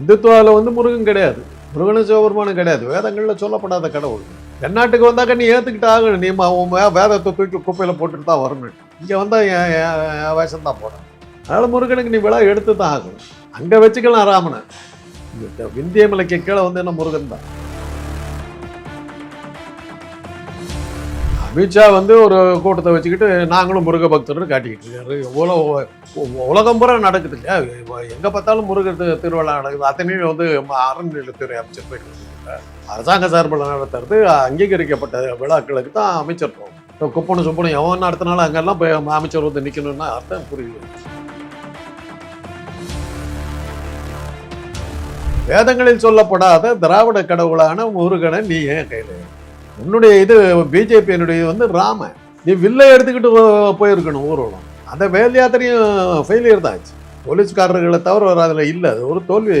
இந்துத்துவாவில் வந்து முருகன் கிடையாது. முருகனும் சிவபெருமானும் கிடையாது. வேதங்களில் சொல்லப்படாத கடவுள். தென்னாட்டுக்கு வந்தாக்க நீ ஏற்றுக்கிட்ட ஆகணும். நீ உன் வேதத்தை தூக்கி குப்பையில் போட்டுட்டு தான் வரணும். இங்கே வந்தால் என் வேஷம் தான் போடணும். அதனால் முருகனுக்கு நீ விழா எடுத்து தான் ஆகணும். அங்கே வச்சுக்கலாம் ராமனை. இந்த விந்திய மலைக்கு கீழே வந்து என்ன முருகன் தான்? அமித்ஷா வந்து ஒரு கூட்டத்தை வச்சுக்கிட்டு நாங்களும் முருக பக்தர்னு காட்டிக்கிட்டு இருக்காரு. எவ்வளோ உலகம் பூரா நடக்குது இல்லையா? இப்போ எங்கே பார்த்தாலும் முருகர் திருவிழா நடக்குது. அத்தனையும் வந்து அறநிலையத்துறை அமைச்சர் போயிட்டு அரசாங்க சார்பில் நடத்துறது அங்கீகரிக்கப்பட்ட விழாக்களுக்கு தான் அமைச்சர் போகும் இப்போ குப்பனும் சுப்பனும் எவன் நடத்தினாலும் அங்கெல்லாம் போய் அமைச்சர் வந்து நிற்கணும்னா அர்த்தம் புரியுது வேதங்களில் சொல்லப்படாத திராவிட கடவுளான முருகனை நீ ஏன் கையில் உன்னுடைய இது பிஜேபியினுடைய வந்து ராம நீ வில்லை எடுத்துக்கிட்டு போயிருக்கணும் ஊர்வலம் அந்த வேல் யாத்திரையும் ஃபெயிலியர் தான் ஆச்சு. போலீஸ்காரர்களை தவிர வேறு அதில் இல்லை. அது ஒரு தோல்வி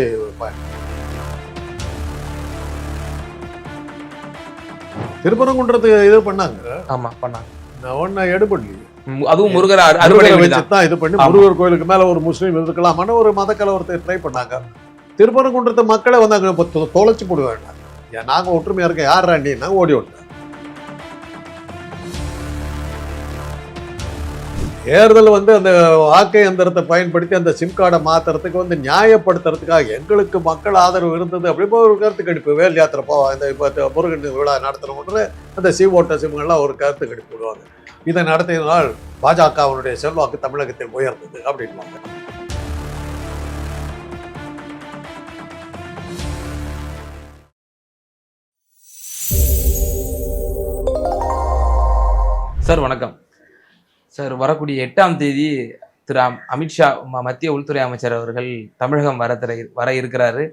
திருப்பரங்குன்றத்துக்கு இது பண்ணாங்க. ஆமா பண்ணாங்க. நான் ஒன்றும் எடுபடலையே ம், அதுவும் முருகர் அறு- அறுவடை தான் இது பண்ணி. முருகர் கோயிலுக்கு மேல ஒரு முஸ்லீம் இருக்கலாமான்னு ஒரு மத கலவரத்தை ட்ரை பண்ணாங்க. திருப்பரங்குன்றத்து மக்களை வந்தாங்க இப்போ தொ- தொலைச்சு போடுவாங்க. ஏன் நாங்க ஒற்றுமையா இருக்க யார் ராண்டின்னா ஓடி விட்டாங்க தேர்தல் வந்து அந்த வாக்கு எந்திரத்தை பயன்படுத்தி அந்த சிம் கார்டை மாற்றுறதுக்கு வந்து நியாயப்படுத்துறதுக்காக எங்களுக்கு மக்கள் ஆதரவு இருந்தது அப்படிப்போ ஒரு கருத்து கணிப்பு. வேல் யாத்திரை போவோம் இந்த இப்போ முருகன் விழா நடத்துறவங்க அந்த சி ஓட்ட சிம்கள்லாம் ஒரு கருத்து கணிப்பு விடுவாங்க. இதை நடத்தினால் பாஜகவினுடைய செல்வாக்கு தமிழகத்தில் உயர்ந்தது அப்படின்வாங்க சார் வணக்கம். சார் வரக்கூடிய எட்டாம் தேதி திரு அமித்ஷா ம- மத்திய உள்துறை அமைச்சர் அவர்கள் தமிழகம் வர வர இருக்கிறாரு.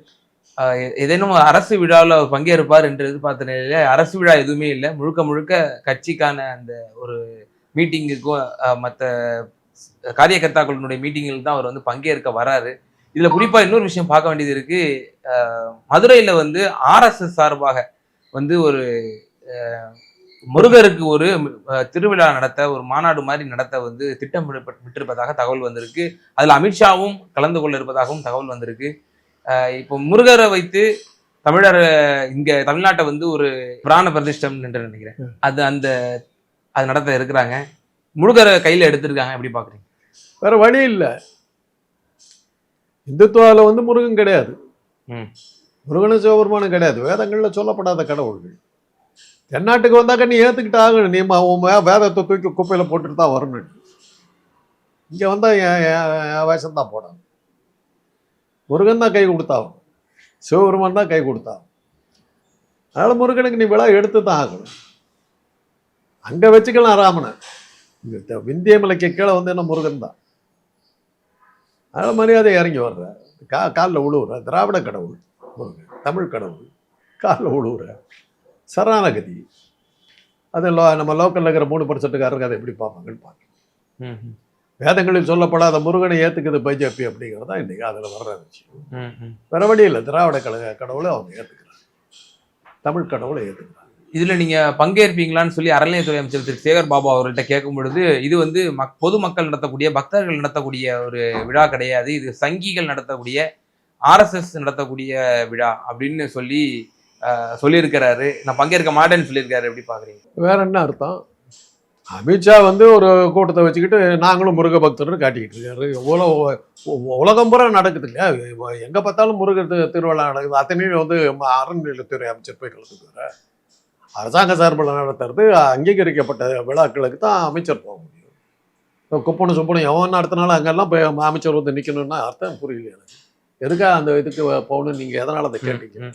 எ- ஏதேனும் அரசு விழாவில் அவர் பங்கேற்பார் என்று எதிர்பார்த்த நிலையில அரசு விழா எதுவுமே இல்லை. முழுக்க முழுக்க கட்சிக்கான அந்த ஒரு மீட்டிங்குக்கும் மற்ற காரியகர்த்தாக்களுடைய மீட்டிங்கில் தான் அவர் வந்து பங்கேற்க வராரு. இதில் குறிப்பாக இன்னொரு விஷயம் பார்க்க வேண்டியது இருக்கு. மதுரையில் வந்து ஆர்எஸ்எஸ் சார்பாக வந்து ஒரு முருகருக்கு ஒரு திருவிழா நடத்த ஒரு மாநாடு மாதிரி நடத்த வந்து திட்டமிட்டிருப்பதாக தகவல் வந்திருக்கு. அதுல அமித்ஷாவும் கலந்து கொள்ள இருப்பதாகவும் தகவல் வந்திருக்கு. இப்போ முருகரை வைத்து தமிழர் இங்க தமிழ்நாட்டை வந்து ஒரு பிராண பிரதிஷ்டம் என்று நினைக்கிறேன். அது அந்த அது நடத்த இருக்கிறாங்க. முருகரை கையில எடுத்திருக்காங்க. எப்படி பாக்குறீங்க? வேற வழி இல்லை. இந்துத்துவாவில் வந்து முருகன் கிடையாது. முருகனும் சிவபெருமானும் கிடையாது. வேதங்களில் சொல்லப்படாத கடவுள்கள். தென்னாட்டுக்கு வந்தாக்க நீ ஏற்றுக்கிட்டு ஆகணும். நீ உன் வேதத்தை தூக்கி குப்பையில் போட்டுட்டு தான் வரணும். இங்கே வந்தால் என் என் வேஷம் தான் போடணும். முருகன் தான் கை கொடுத்தாவும் சிவபெருமான் தான் கை கொடுத்தாவும் அதனால் முருகனுக்கு நீ விழா எடுத்து தான் ஆகணும். அங்கே வச்சுக்கலாம் ராமனை. இந்த த- விந்திய மலைக்கு கீழே வந்து என்ன முருகன் தான்? அதனால் மரியாதை இறங்கி வர்ற. கா காலில் உழுவுற. திராவிட கடவுள் முருகன். தமிழ் கடவுள். காலில் உழுவுற. சரணாகதி. அது லோ நம்ம லோக்கலில் இருக்கிற மூணு பர்சன்ட்டுக்காரருக்கு அதை எப்படி பார்ப்பாங்கன்னு பார்க்கணும் வேதங்களில் சொல்லப்படாத முருகனை ஏற்றுக்குது பிஜேபி அப்படிங்கிறது தான் இன்றைக்கி அதில் வர்ற விஷயம். வேற வழி இல்லை. திராவிட கழக கடவுளை அவங்க ஏற்றுக்கிறாங்க தமிழ் கடவுளை ஏற்றுக்கிறாங்க இதுல நீங்க பங்கேற்பீங்களான்னு சொல்லி அறநிலையத்துறை அமைச்சர் திரு. சேகர் பாபு அவர்கள்ட்ட கேட்கும் பொழுது இது வந்து மக் பொதுமக்கள் நடத்தக்கூடிய பக்தர்கள் நடத்தக்கூடிய ஒரு விழா கிடையாது. இது சங்கிகள் நடத்தக்கூடிய ஆர்எஸ்எஸ் நடத்தக்கூடிய விழா அப்படின்னு சொல்லி சொல்லியிருக்கிறாரு. நான் பங்கேற்க மாட்டேன்னு சொல்லியிருக்காரு. எப்படி பாக்குறீங்க வேற என்ன அர்த்தம்? அமித்ஷா வந்து ஒரு கூட்டத்தை வச்சுக்கிட்டு நாங்களும் முருக பக்தர்னு காட்டிக்கிட்டு இருக்காரு. உலக உ- உலகம் பூரா நடக்குது இல்லையா? எங்க பார்த்தாலும் முருகர் தி- திருவிழா நடக்குது. அத்தனையும் வந்து அறநிலையத்துறை அமைச்சர் போய் கலந்துக்குவார் அரசாங்க சார்பில் நடத்துறது அங்கீகரிக்கப்பட்ட விழாக்களுக்கு தான் அமைச்சர் போக முடியும். இப்போ குப்பனும் சுப்பனும் எவன் நடத்தினாலும் அங்கெல்லாம் போய் அமைச்சர் வந்து நிற்கணும்னா அர்த்தம் புரியல எனக்கு. எதுக்காக அந்த இதுக்கு போகணும்னு நீங்கள் எதனால் அதை கேட்டீங்க.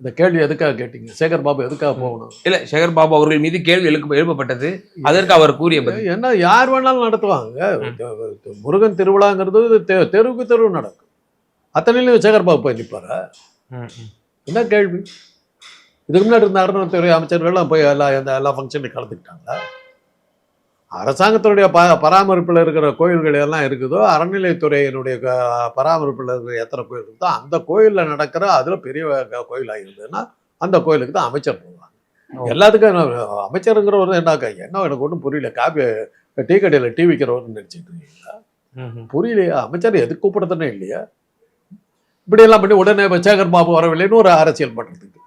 இந்த கேள்வி எதுக்காக கேட்டீங்க? சேகர் பாபு எதுக்காக போகணும்? இல்ல சேகர் பாபு அவர்கள் மீது கேள்வி எழுப்ப எழுப்பப்பட்டது. அதற்கு அவர் கூறிய என்ன யார் வேணாலும் நடத்துவாங்க முருகன் திருவிழாங்கிறது தெ- தெருவுக்கு தெருவு நடக்கும். அத்தனையிலும் சேகர்பாபு போய் நிற்பாரா. என்ன கேள்வி? இதுக்கு முன்னாடி இருந்த அறநிலைத்துறை அமைச்சர்கள்லாம் போய் எல்லா எல்லா ஃபங்க்ஷன்லையும் கலந்துக்கிட்டாங்களா? அரசாங்கத்துடைய ப பராமரிப்பில் இருக்கிற கோயில்கள் எல்லாம் இருக்குதோ அறநிலைத்துறையினுடைய பராமரிப்பில் இருக்கிற எத்தனை கோயில் இருக்குதோ அந்த கோயிலில் நடக்கிற அதில் பெரிய கோயிலாக இருந்ததுன்னா அந்த கோயிலுக்கு தான் அமைச்சர் போவாங்க. எல்லாத்துக்கும் என்ன- அமைச்சருங்கிறவர் என்னக்கா என்ன எனக்கு ஒன்றும் புரியல காப்பி டீ கடையில் டீ விற்கிறவர்னு நினச்சிட்டு இருக்கீங்களா. புரியலையா அமைச்சர் எதுக்கு கூப்பிடுறதுனே இல்லையா. இப்படியெல்லாம் பண்ணி உடனே சேகர் பாபு வரவில்லைன்னு ஒரு அரசியல் பண்ணுறதுக்கு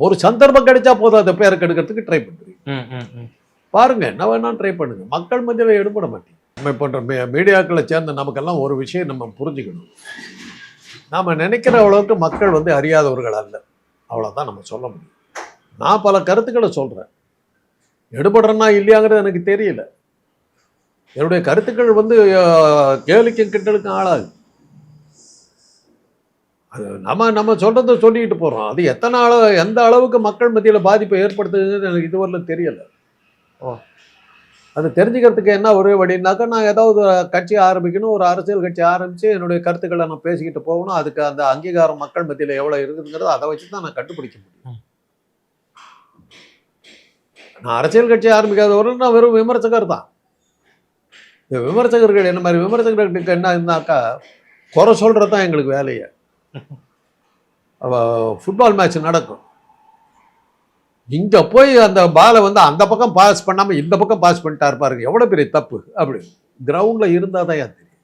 ஒரு சந்தர்ப்பம் கிடைச்சா போதும் அதை பேரை கெடுக்கிறதுக்கு ட்ரை பண்ணுறீங்க பாருங்க என்ன வேணாலும் ட்ரை பண்ணுங்க. மக்கள் மத்தியில் எடுபட மாட்டேங்க. நம்ம போன்ற மீ- மீடியாக்களை சேர்ந்த நமக்கெல்லாம் ஒரு விஷயம் நம்ம புரிஞ்சுக்கணும். நாம் நினைக்கிற அளவுக்கு மக்கள் வந்து அறியாதவர்கள் அல்ல. அவ்வளோதான் நம்ம சொல்ல முடியும். நான் பல கருத்துக்களை சொல்கிறேன் எடுபடுறேன்னா இல்லையாங்கிறது எனக்கு தெரியல. என்னுடைய கருத்துக்கள் வந்து கேலிக்கும் கிண்டலுக்கும் ஆளாது. அது நம்ம நம்ம சொல்கிறத சொல்லிக்கிட்டு போகிறோம் அது எத்தனை அளவு எந்த அளவுக்கு மக்கள் மத்தியில் பாதிப்பை ஏற்படுத்துதுன்னு எனக்கு இதுவரையிலும் தெரியலை. அது தெரிஞ்சுக்கிறதுக்கு என்ன ஒரே வழினாக்கா நான் ஏதாவது ஒரு கட்சி ஆரம்பிக்கணும் ஒரு அரசியல் கட்சி ஆரம்பிச்சு என்னுடைய கருத்துக்களை நான் பேசிக்கிட்டு போகணும் அதுக்கு அந்த அங்கீகாரம் மக்கள் மத்தியில் எவ்வளோ இருக்குதுங்கிறத அதை வச்சு தான் நான் கண்டுபிடிக்க முடியும். நான் அரசியல் கட்சி ஆரம்பிக்காதவரை நான் வெறும் விமர்சகர் தான். இந்த விமர்சகர்கள் என்ன மாதிரி விமர்சகர்களுக்கு என்ன இருந்தாக்கா குறை சொல்கிறது தான் எங்களுக்கு வேலையை. ஃபுட்பால் மேட்ச் நடக்கும். இங்கே போய் அந்த பாலை வந்து அந்த பக்கம் பாஸ் பண்ணாமல் இந்த பக்கம் பாஸ் பண்ணிட்டாரு பாருங்க. எவ்வளோ பெரிய தப்பு அப்படி கிரவுண்டில் இருந்தால் தான் தெரியும்?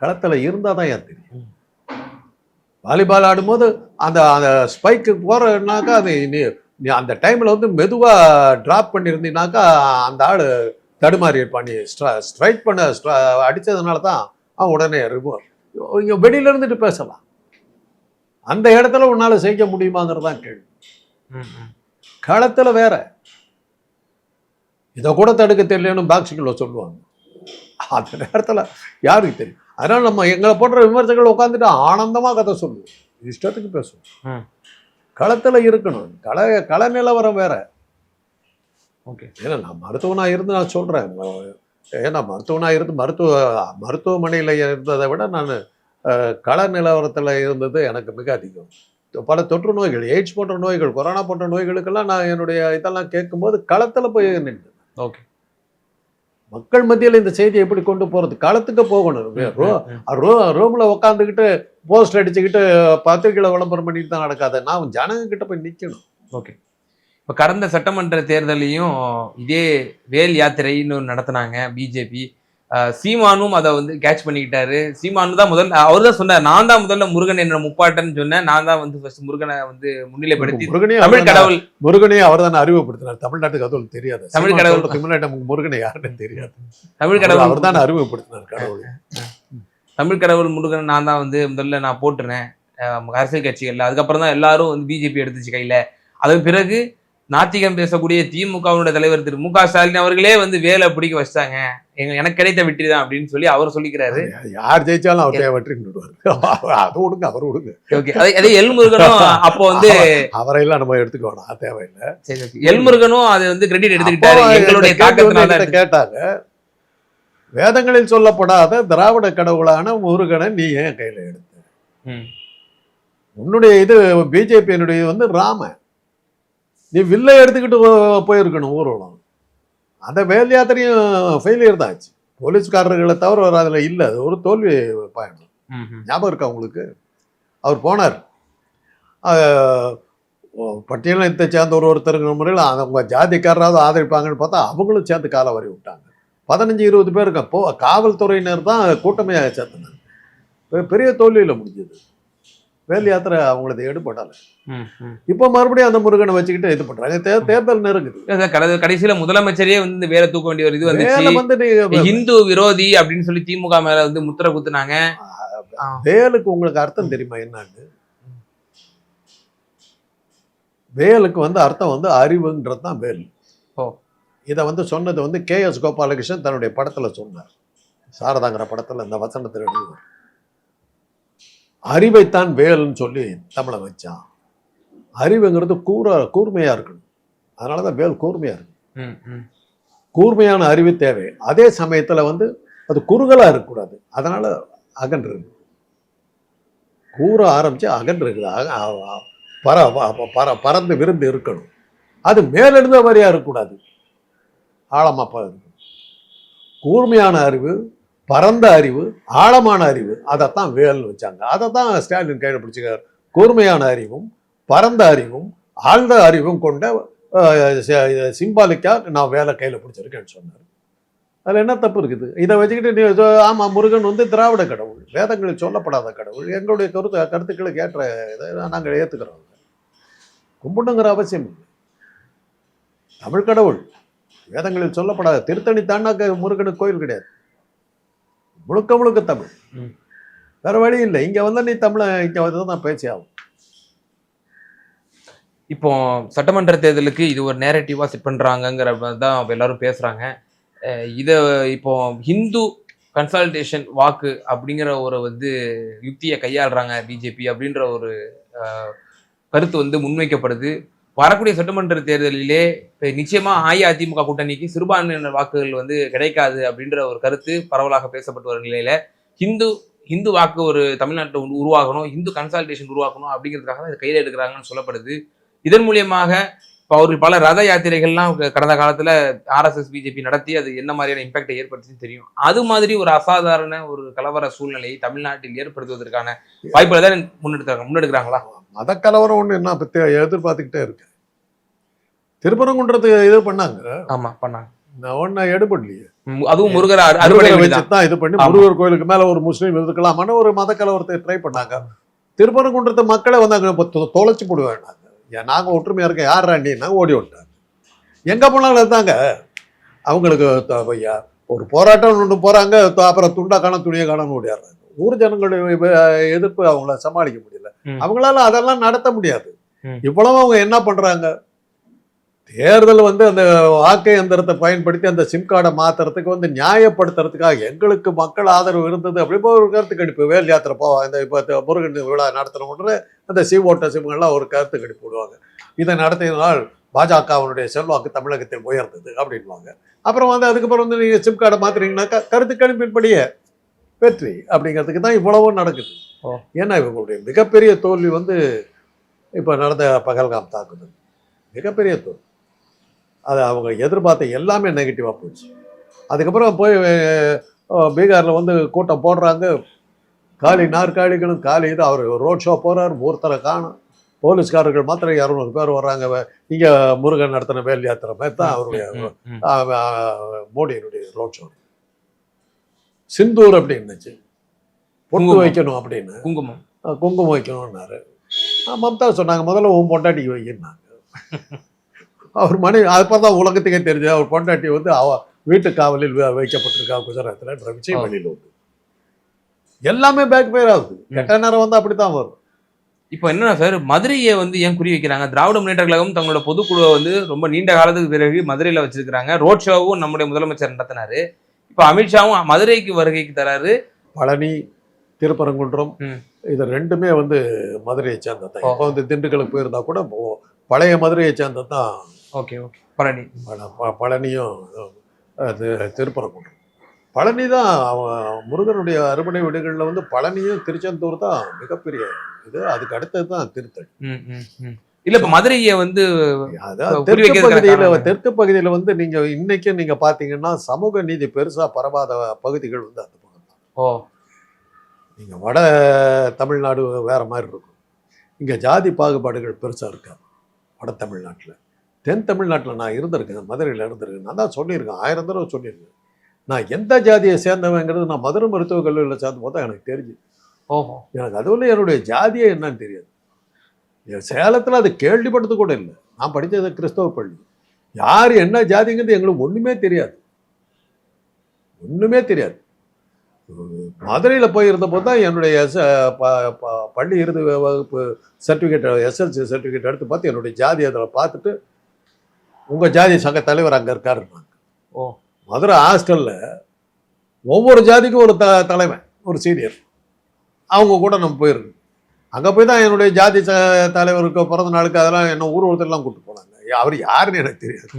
களத்தில் இருந்தால் தான் தெரியும்? வாலிபால் ஆடும்போது அந்த அந்த ஸ்பைக்கு போகிறனாக்கா அது நீ நீ அந்த டைமில் வந்து மெதுவாக ட்ராப் பண்ணியிருந்தீங்கனாக்கா அந்த ஆள் தடுமாறி இருப்பான். நீ ஸ்ட்ரா ஸ்ட்ரைக் பண்ண ஸ்ட்ரா அடித்ததுனால தான் அவன் உடனே இருக்கும் இங்கே வெளியில இருந்துட்டு பேசலாம். அந்த இடத்துல உன்னால் செய்ய முடியுமாங்கிறது தான் கேள்வி. களத்துல வேற. இதை கூட தடுக்க தெரியலன்னு பாக்ஸிங்கில் சொல்லுவாங்க. அந்த நேரத்துல யாருக்கு தெரியும்? அதனால நம்ம எங்களை போன்ற விமர்சகர்கள் உட்காந்துட்டு ஆனந்தமா கதை சொல்லுவோம். இஷ்டத்துக்கு பேசுவோம். களத்துல இருக்கணும். கள கள நிலவரம் வேற. ஓகே. ஏன்னா நான் மருத்துவனா இருந்து நான் சொல்றேன். ஏன்னா மருத்துவனா இருந்து மருத்துவ மருத்துவமனையில இருந்ததை விட நான் கள நிலவரத்துல இருந்தது எனக்கு மிக அதிகம். பல தொற்று நோய்கள் எய்ட்ஸ் போன்ற நோய்கள் கொரோனா போன்ற நோய்களுக்கெல்லாம் நான் என்னுடைய இதெல்லாம் கேட்கும்போது களத்துல போய் நின்று. ஓகே. மக்கள் மத்தியில் இந்த செய்தியை எப்படி கொண்டு போறது? களத்துக்கு போகணும். ரோ. ரூ ரூமில் உட்காந்துக்கிட்டு போஸ்ட் அடிச்சுக்கிட்டு பத்திரிக்கையில் விளம்பரம் பண்ணிட்டு தான் நடக்காது. நான் ஜனங்க கிட்ட போய் நிற்கணும் ஓகே. இப்போ கடந்த சட்டமன்ற தேர்தலையும் இதே வேல் யாத்திரைன்னு நடத்துனாங்க. பிஜேபி சீமானும் அதை வந்து கேட்ச் பண்ணிக்கிட்டாரு. சீமானு தான் முதல்ல அவர் தான் சொன்னார் நான் தான் முதல்ல முருகன் என்ற முப்பாட்டன்னு சொன்னேன். நான் தான் வந்து ஃபர்ஸ்ட் முருகனை வந்து முன்னிலைப்படுத்தி முருகனே தமிழ் கடவுள். முருகனே அவர் தானே அறிமுகப்படுத்தினார். தமிழ்நாட்டுக்கு அதுவும் தெரியாது. தமிழ் கடவுள். நமக்கு முருகனை யாருன்னு தெரியாது. தமிழ் கடவுள் அவர் தானே அறிமுகப்படுத்தினார் கடவுள். தமிழ் கடவுள் முருகன் நான் தான் வந்து முதல்ல நான் போட்டுறேன் அரசியல் கட்சிகள்ல. அதுக்கப்புறம் தான் எல்லாரும் வந்து பிஜேபி எடுத்துச்சு கையில. அதன் பிறகு நாத்திகம் பேசக்கூடிய திமுகவுடைய தலைவர் திரு மு க ஸ்டாலின் அவர்களே வந்து வேலை பிடிக்க வச்சிட்டாங்க. எங்க எனக்கு கிடைத்த வெற்றி தான் அப்படின்னு சொல்லி அவர் சொல்லிக்கிறாரு. யார் ஜெயிச்சாலும் அவர் விடுவார் அது விடுங்க அவர் விடுங்க ஓகே. அதே அதே எல் முருகனும் அப்போ வந்து அவரையெல்லாம் நம்ம எடுத்துக்க வேணாம் தேவையில்லை. சரி, okay. எல் முருகனும் அது வந்து கிரெடிட் எடுத்துக்கிட்டாரு. எங்களுடைய தாக்கத்தினால கேட்டாங்க வேதங்களில் சொல்லப்படாத திராவிட கடவுளான முருகனை நீ ஏன் கையில எடுத்த? உன்னுடைய இது பிஜேபியினுடைய வந்து ராமன். நீ வில்லை எடுத்துக்கிட்டு போயிருக்கணும் ஊர்வலம் அந்த வேல் யாத்திரையும் ஃபெயிலியர் தான் ஆச்சு. போலீஸ்காரர்களை தவிர வேறு அதில் இல்லை. அது ஒரு தோல்வி பயணம். ஞாபகம் இருக்கா உங்களுக்கு? அவர் போனார். பட்டியலினத்தை சேர்ந்த ஒரு ஒருத்தருங்கிற முறையில் அவங்க ஜாதிக்காரராவது ஆதரிப்பாங்கன்னு பார்த்தா அவங்களும் சேர்ந்து காலை வரி விட்டாங்க. பதினஞ்சு இருபது பேருக்கு போ காவல்துறையினர் தான் கூட்டமே சேர்த்துனாங்க பெரிய தோல்வியில் முடிஞ்சது. வேல் யாத்திரை அவங்களது ம். இப்போ மறுபடியும் அந்த முருகனை வச்சுக்கிட்டு இது பண்றாங்க தே தேர்தல் நெருங்குது. கடைசியில முதலமைச்சரே வந்து இந்த வேலை தூக்க வேண்டிய ஒரு இது வந்து இந்து விரோதி அப்படின்னு சொல்லி திமுக மேல வந்து முத்திரை குத்துனாங்க. வேலுக்கு உங்களுக்கு அர்த்தம் தெரியுமா என்னன்னு? வேலுக்கு வந்து அர்த்தம் வந்து அறிவுன்றது தான் வேல். இதை வந்து சொன்னது வந்து கே எஸ் கோபாலகிருஷ்ணன் தன்னுடைய படத்துல சொன்னார். சாரதாங்கிற படத்துல இந்த வசனத்தில் எழுதுவார் அறிவைத்தான் வேல்னு சொல்லி தமிழை வச்சான். அறிவுங்கிறது கூற கூர்மையா இருக்கணும். அதனாலதான் வேல் கூர்மையா இருக்கு. கூர்மையான அறிவு தேவை. அதே சமயத்துல வந்து அது குறுகலா இருக்கக்கூடாது. அதனால அகன்று கூற ஆரம்பிச்சு அகன்று இருக்குது அக- அ- அ- பற ப- பற பறந்து விருந்து இருக்கணும். அது மேலெழுந்த மாதிரியா இருக்கக்கூடாது. ஆழமா ப- இருக்கணும். கூர்மையான அறிவு பரந்த அறிவு ஆழமான அறிவு அதைத்தான் வேல்னு வச்சாங்க. அதை தான் ஸ்டாலின் கையில் பிடிச்சிக்கார் கூர்மையான அறிவும் பரந்த அறிவும் ஆழ்ந்த அறிவும் கொண்ட சிம்பாலிக்காக நான் வேலை கையில் பிடிச்சிருக்கேன்னு சொன்னார். அதில் என்ன தப்பு இருக்குது? இதை வச்சுக்கிட்டு நீ ஆமாம் முருகன் வந்து திராவிட கடவுள் வேதங்களில் சொல்லப்படாத கடவுள் எங்களுடைய கருத்து கருத்துக்களுக்கு ஏற்ற இதை நாங்கள் ஏற்றுக்கிறோம் கும்பிடுங்கிற அவசியம் இல்லை. தமிழ் கடவுள் வேதங்களில் சொல்லப்படாத திருத்தணி தாண்டாக்க முருகனுக்கு கோயில் கிடையாது. முழுக்க முழுக்க தமிழ். வேற வழி இல்லை. இங்க வந்தா நீ தமிழ இங்க வந்து தான் பேசி ஆகும் இப்போ சட்டமன்ற தேர்தலுக்கு இது ஒரு நேரட்டிவா செட் பண்றாங்கங்கிற மாதிரி தான் எல்லாரும் பேசுறாங்க. அஹ் இத இப்போ ஹிந்து கன்சல்டேஷன் வாக்கு அப்படிங்கிற ஒரு வந்து யுக்தியை கையாளுறாங்க பிஜேபி அப்படின்ற ஒரு கருத்து வந்து முன்வைக்கப்படுது. வரக்கூடிய சட்டமன்ற தேர்தலிலே நிச்சயமாக அஇஅதிமுக கூட்டணிக்கு சிறுபான்மையினர் வாக்குகள் வந்து கிடைக்காது அப்படின்ற ஒரு கருத்து பரவலாக பேசப்பட்டு வரும் நிலையில ஹிந்து ஹிந்து வாக்கு ஒரு தமிழ்நாட்டில் உருவாகணும் ஹிந்து கன்சால்டேஷன் உருவாக்கணும் அப்படிங்கிறதுக்காக தான் கையில் எடுக்கிறாங்கன்னு சொல்லப்படுது. இதன் மூலியமாக இப்போ அவர்கள் பல ரத யாத்திரைகள்லாம் கடந்த காலத்துல ஆர்எஸ்எஸ் பிஜேபி நடத்தி அது என்ன மாதிரியான இம்பாக்டை ஏற்படுத்துன்னு தெரியும். அது மாதிரி ஒரு அசாதாரண ஒரு கலவர சூழ்நிலையை தமிழ்நாட்டில் ஏற்படுத்துவதற்கான வாய்ப்புகளை தான் முன்னெடுத்தாங்க முன்னெடுக்கிறாங்களா? மத கலவரம் ஒன்று என்ன பத்தி எதிர்பார்த்துக்கிட்டே இருக்கு. திருப்பரங்குன்றத்துக்கு இது பண்ணாங்க. ஆமா பண்ணாங்க. நான் ஒன்றும் எடுபடலையே. அதுவும் முருகர் தான் இது பண்ணி. முருகர் கோயிலுக்கு மேல ஒரு முஸ்லீம் இருக்கலாமான்னு ஒரு மத கலவரத்தை ட்ரை பண்ணாங்க. திருப்பரங்குன்றத்து மக்களை வந்தாங்க இப்போ தொ- தொலைச்சு போடுவேன் நாங்க ஏன்? நாங்க ஒற்றுமையா இருக்க யார் ராண்டின்னா ஓடி விட்டாங்க எங்க போனாலும் இருந்தாங்க அவங்களுக்கு ஒரு போராட்டம் ஒன்று போறாங்க. த- அப்புறம் துண்டா காணும் துணியை காணும்னு ஓடியாடுறாங்க. ஊர் ஜனங்களுடைய எதிர்ப்பு அவங்கள சமாளிக்க முடியல. அவங்களால அதெல்லாம் நடத்த முடியாது. இவ்வளவு அவங்க என்ன பண்றாங்க? தேர்தல் வந்து அந்த வாக்கு எந்திரத்தை பயன்படுத்தி அந்த சிம் கார்டை மாத்துறதுக்கு வந்து நியாயப்படுத்துறதுக்காக எங்களுக்கு மக்கள் ஆதரவு இருந்தது அப்படி இப்போ ஒரு கருத்து கணிப்பு. வேல் யாத்திரை போ இந்த இப்போ முருகன் விழா நடத்தணும்ன்ற அந்த சி ஓட்ட சிம்கள்லாம் ஒரு கருத்து கணிப்பு விடுவாங்க. இதை நடத்தினால் பாஜகவினுடைய செல்வாக்கு தமிழகத்தில் உயர்ந்தது அப்படின்வாங்க அப்புறம் வந்து அதுக்கப்புறம் வந்து நீங்கள் சிம் கார்டை மாத்துறீங்கன்னாக்கா கருத்து கணிப்பின்படியே வெற்றி அப்படிங்கிறதுக்கு தான் இவ்வளவும் நடக்குது. ஏன்னா இவங்களுடைய மிகப்பெரிய தோல்வி வந்து இப்போ நடந்த பகல்காம் தாக்குதல். மிகப்பெரிய தோல்வி. அது அவங்க எதிர்பார்த்த எல்லாமே நெகட்டிவாக போச்சு அதுக்கப்புறம் போய் பீகாரில் வந்து கூட்டம் போடுறாங்க. காலி நாற்காலிகளும் காலி இது அவர் ரோட் ஷோ போகிறார் ஒருத்தரை காணும். போலீஸ்காரர்கள் மாத்திரம் இரநூறு பேர் வர்றாங்க. இங்கே முருகன் நடத்தின வேல் யாத்திரை மாதிரி தான் அவருடைய மோடியினுடைய ரோட் ஷோ சிந்தூர் அப்படின்னுச்சு குங்குமம். வைக்கணும் அப்படின்னு. குங்குமம். குங்குமம் வைக்கணும்னாரு. மம்தா சொன்னாங்க முதல்ல உன் பொண்டாட்டிக்கு வைக்கினாங்க அவர் மனைவி அப்போ தான் உலகத்துக்கே தெரிஞ்சு அவர் பொண்டாட்டி வந்து அவ வீட்டு காவலில் வைக்கப்பட்டிருக்கா குஜராத்தில். விஷயம். வெளியில் வந்து எல்லாமே பேக் ஃபயர் ஆகுது. கெட்ட நேரம் வந்து அப்படித்தான் வரும். இப்போ என்னன்னா சார் மதுரையை வந்து ஏன் குறி வைக்கிறாங்க? திராவிட முன்னேற்ற கழகம் தங்களோட பொதுக்குழுவை வந்து ரொம்ப நீண்ட காலத்துக்கு பிறகு மதுரையில வச்சிருக்கிறாங்க. ரோட் ஷோவும் நம்முடைய முதலமைச்சர் நடத்தினாரு. இப்போ அமித்ஷாவும் மதுரைக்கு வருகைக்கு தராரு. பழனி திருப்பரங்குன்றம். இது ரெண்டுமே வந்து மதுரையை சேர்ந்தது தான். இப்போ வந்து திண்டுக்கலுக்கு போயிருந்தா கூட பழைய மதுரையை சேர்ந்தது தான் ஓகே ஓகே. பழனி. பழனியும் அது திருப்பரங்குன்றம். பழனி தான் முருகனுடைய அறுபடை வீடுகளில் வந்து பழனியும் திருச்செந்தூர் தான் மிகப்பெரிய இது. அதுக்கு அடுத்தது தான் திருத்தணி. ம். இல்ல இப்ப மதுரையை வந்து தெற்கு பகுதியில் தெற்கு பகுதியில் வந்து நீங்க இன்னைக்கு நீங்க பாத்தீங்கன்னா சமூக நீதி பெருசா பரவாத பகுதிகள் வந்து அந்த பக்கம் தான். ஓ. நீங்க வட தமிழ்நாடு வேற மாதிரி இருக்கும். இங்க ஜாதி பாகுபாடுகள் பெருசா இருக்காது. வட தமிழ்நாட்டில். தென் தமிழ்நாட்டில் நான் இருந்திருக்கேன் மதுரையில் இருந்திருக்கேன். நான் தான் சொல்லியிருக்கேன் ஆயிரம் தடவை சொல்லியிருக்கேன். நான் எந்த ஜாதியை சேர்ந்தவங்கிறது நான் மதுரை மருத்துவக் கல்லூரியில் சேர்ந்த போது தான் எனக்கு தெரிஞ்சு. ஓஹோ. எனக்கு அதுவும் என்னுடைய ஜாதியே என்னன்னு தெரியாது. என் சேலத்தில் அது கேள்விப்பட்டது கூட இல்லை. நான் படித்தது கிறிஸ்தவ பள்ளி. யார் என்ன ஜாதிங்கிறது எங்களுக்கு ஒன்றுமே தெரியாது. ஒன்றுமே தெரியாது. மதுரையில் போயிருந்த போது தான் என்னுடைய எஸ் பள்ளி இறுதி வகுப்பு சர்டிஃபிகேட் எஸ்எல்சி சர்டிஃபிகேட் எடுத்து பார்த்து என்னுடைய ஜாதி அதில் பார்த்துட்டு உங்கள் ஜாதி சங்க தலைவர் அங்கே இருக்காருன்னாங்க ஓ. மதுரை ஹாஸ்டலில் ஒவ்வொரு ஜாதிக்கும் ஒரு த தலைவன் ஒரு சீனியர். அவங்க கூட நம்ம போயிருக்கு அங்கே போய் தான் என்னுடைய ஜாதி ச தலைவருக்கு பிறந்த நாளுக்கு அதெல்லாம் என்ன ஊர்வலத்திலாம் கூப்பிட்டு போனாங்க. அவர் யாருன்னு எனக்கு தெரியாது.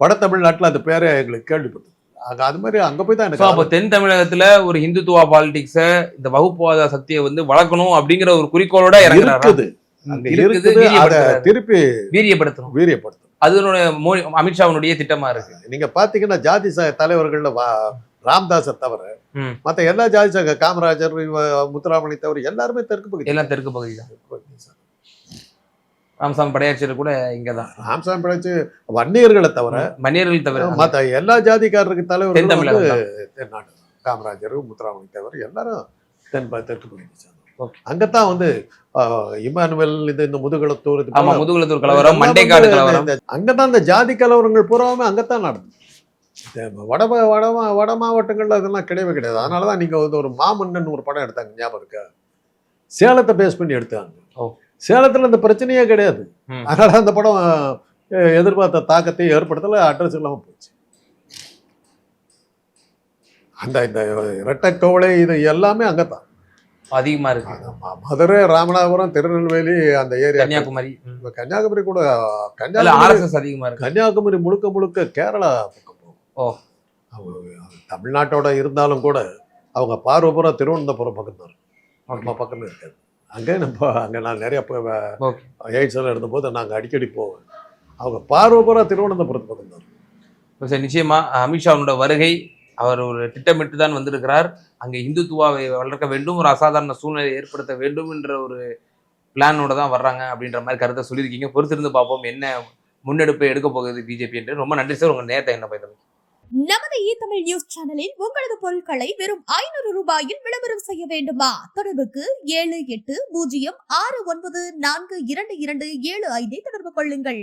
வட தமிழ்நாட்டில் அந்த பேரை எங்களுக்கு கேள்விப்பட்டது. அங்கே அது மாதிரி அங்கே போய் தான் எனக்கு அப்போ தென் தமிழகத்துல ஒரு இந்துத்துவா பாலிடிக்ஸ இந்த வகுப்புவாத சக்தியை வந்து வளர்க்கணும் அப்படிங்கிற ஒரு குறிக்கோளோட இறங்குறாரா? இருக்குது. அங்க இருக்குது அதை. திருப்பி வீரியப்படுத்தணும் வீரியப்படுத்தும் அதனுடைய மோடி அமித்ஷாவுடைய திட்டமா இருக்கு நீங்க பாத்தீங்கன்னா ஜாதி தலைவர்கள்ல ராம்தாஸை தவிர. மத்த எல்லா ஜாதி சங்க காமராஜர் முத்துராமணி தவிர எல்லாருமே தெற்கு பகுதி எல்லாம் தெற்கு பகுதி தான் பகுதி. ராமசாமி படையாட்சியர் கூட இங்கதான் ராமசாமி பிழைச்சு வன்னியர்களை தவிர மன்னியர்கள் தவிர மற்ற எல்லா ஜாதிக்காரருக்கு தலைவர் தென் தென்னாடு காமராஜர் முத்துராமலிங்க தேவர் எல்லாரும் தென் தெற்கு. Okay. அங்கத்தான் வந்து இமானுவேல் இது இந்த முதுகுளத்தூர் இது முதுகுலத்தூர் கலவரம் மண்டைக்காடு கலவரம். இந்த- அங்கதான் இந்த ஜாதி கலவரங்கள் பூராவுமே அங்கத்தான் நடந்தது இந்த வட வட வட மாவட்டங்கள்ல அதெல்லாம் கிடையவே கிடையாது. அதனால தான் நீங்க வந்து ஒரு மாமன்னன் ஒரு படம் எடுத்தாங்க ஞாபகம் இருக்கா? சேலத்தை பேஸ் பண்ணி எடுத்தாங்க. சேலத்துல அந்த பிரச்சனையே கிடையாது. அதனால அந்த படம் எதிர்பார்த்த தாக்கத்தை ஏற்படுத்தல அட்ரஸ் இல்லாம போச்சு. அந்த இந்த இரட்டை கவலை இது எல்லாமே அங்கதான் அதிகமா இருக்கு. அது ம- மதுரை ராமநாதபுரம் திருநெல்வேலி அந்த ஏரியா கன்னியாகுமரி. கன்னியாகுமரி கூட கன்னியாகுமரி ஆர்எஸ்எஸ் அதிகமா இருக்கு. கன்னியாகுமரி முழுக்க முழுக்க கேரளா பக்கம் ஓ. தமிழ்நாட்டோட இருந்தாலும் கூட அவங்க பார்வபுரம் திருவனந்தபுரம் பக்கம் தான். நம்ம பக்கமே இருக்காது. அங்கே நம்ம அங்கே நான் நிறைய. எய்ட்ஸில் இருந்தபோது நாங்கள் அடிக்கடி போவேன் அவங்க பார்வபுரம் திருவனந்தபுரத்து பக்கம் தான் சரி, நிச்சயமா அமித்ஷாவோட வருகை அவர் ஒரு திட்டமிட்டு தான் வந்திருக்கிறார். அங்கே இந்துத்துவாவை வளர்க்க வேண்டும் ஒரு அசாதாரண சூழ்நிலையை ஏற்படுத்த வேண்டும் என்ற ஒரு பிளானோட தான் வர்றாங்க அப்படின்ற மாதிரி கருத்தை சொல்லியிருக்கீங்க. பொறுத்திருந்து பார்ப்போம் என்ன முன்னெடுப்பு எடுக்க போகுது பிஜேபி என்று. ரொம்ப நன்றி சார். உங்க நேரத்தை என்ன பயன்படுத்தி நமது இ தமிழ் நியூஸ் சேனலில் உங்களது பொருட்களை வெறும் ஐநூறு ரூபாயில் விளம்பரம் செய்ய வேண்டுமா? தொடர்புக்கு ஏழு எட்டு பூஜ்ஜியம் ஆறு ஒன்பது நான்கு இரண்டு இரண்டு ஏழு ஐந்தை தொடர்பு கொள்ளுங்கள்.